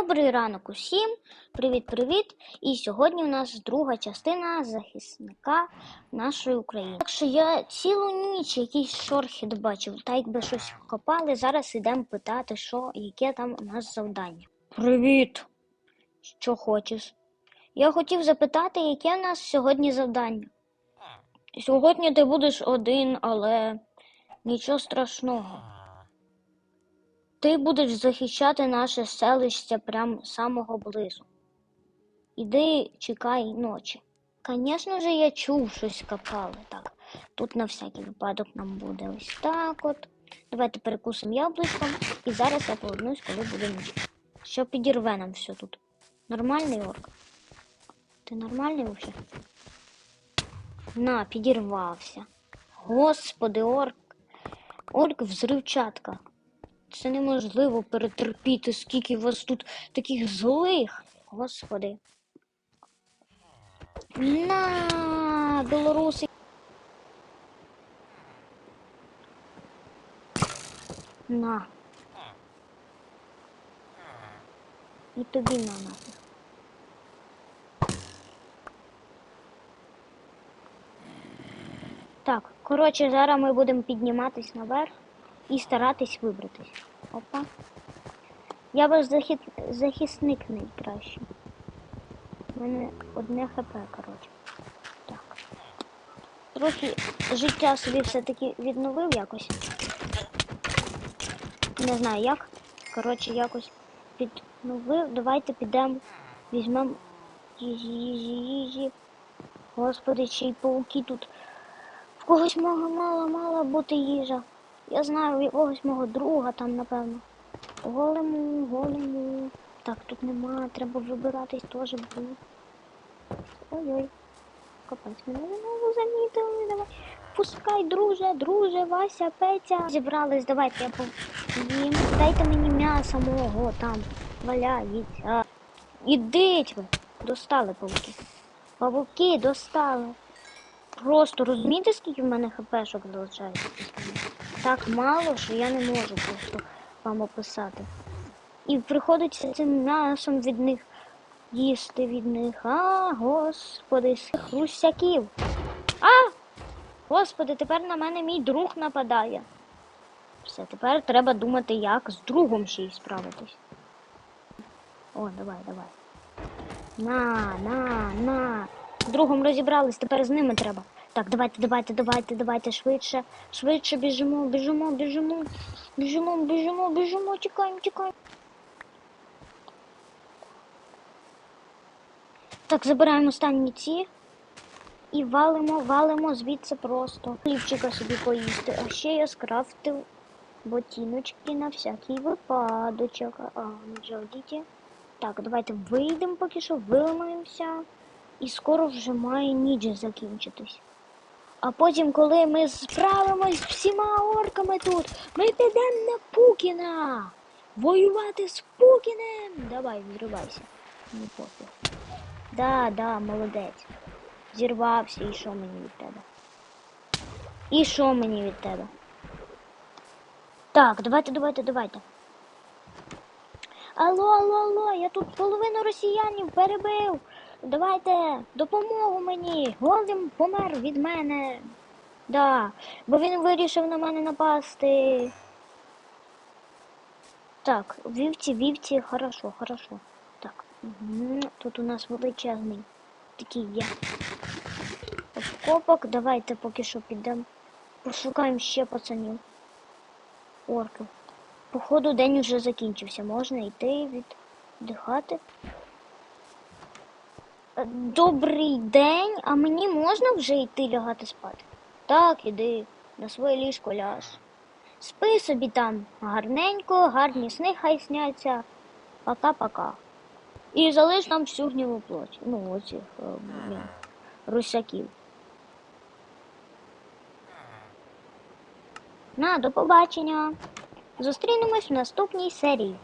Добрий ранок усім. Привіт-привіт! І сьогодні у нас друга частина захисника нашої України. Так що я цілу ніч якийсь шорхіт бачив, та якби щось копали. Зараз йдемо питати, що, яке там у нас завдання. Привіт! Що хочеш? Я хотів запитати, яке у нас сьогодні завдання. Сьогодні ти будеш один, але нічого страшного. Ти будеш захищати наше селище прям з самого близу. Іди чекай ночі. Звісно ж, я чув щось копали. Так, тут на всякий випадок нам буде ось так от. Давайте перекусимо яблучком і зараз я повернусь, коли буде ніч. Що підірве нам все тут. Нормальний орк? Ти нормальний взагалі? На, підірвався. Господи, орк. Орк взривчатка. Це неможливо перетерпіти, скільки у вас тут таких злих. Господи. На, білоруси. На. І тобі на нафіг. Так, коротше, зараз ми будемо підніматись наверх і старатись вибратись. Опа. Я ваш захід... захисник найкращий. У мене одне хп, коротше. Так. Трохи життя собі все-таки відновив якось. Не знаю як. Коротше, якось підновив. Давайте підемо, візьмемо їжі, їжі, їжі. Господи, чи й пауки тут. В когось мало, мало, мало бути їжа. Я знаю, якогось мого друга там, напевно. Голему, голему. Так, тут нема, треба вибиратись теж буду. Ой-ой. Капець, мене знову замітили. Давай. Пускай, друже, друже, Вася, Петя. Зібрались, давайте я поїм. Дайте мені м'яса мого там. Валяється. Ідіть ви. Достали павуки. Павуки достали. Просто розумієте, скільки в мене хпшок залишається? Так мало, що я не можу просто вам описати. І приходиться цим м'ясом від них їсти від них. А, господи, цих русяків. А! Господи, тепер на мене мій друг нападає. Все, тепер треба думати, як з другом ще й справитись. О, давай, давай. На, на, на. Другом розібрались, тепер з ними треба. Так, давайте, давайте, давайте, давайте, швидше, швидше біжимо, біжимо, біжимо, біжимо, біжимо, біжимо, тікаємо, тікаємо. Так, забираємо останні ці і валимо, валимо звідси просто. Хлібчика собі поїсти. А ще я скрафтив ботиночки на всякий випадочок. А, не жалійте. Так, давайте вийдемо поки що, виламаємося. І скоро вже має ніч закінчитись. А потім, коли ми справимось з всіма орками тут, ми підемо на Пукіна. Воювати з Пукіним. Давай, взривайся. Не пофіг. Да, да, молодець. Зірвався, і що мені від тебе? І що мені від тебе? Так, давайте, давайте, давайте. Алло, алло, алло, я тут половину росіянів перебив. Давайте допомогу мені. Голем помер від мене. Да, бо він вирішив на мене напасти. Так, вівці, вівці, хорошо, хорошо. Так, тут у нас величезний такий є. Обкопок, давайте поки що підемо. Пошукаємо ще пацанів. Орків. Походу день уже закінчився. Можна йти віддихати. Добрий день, а мені можна вже йти лягати спати? Так, іди, на своє ліжко ляж. Спи собі там гарненько, гарні сни хай сняться. Пока-пока. І залиш нам всю гніву плоть. Ну, оцих е, русяків. На, до побачення. Зустрінемось в наступній серії.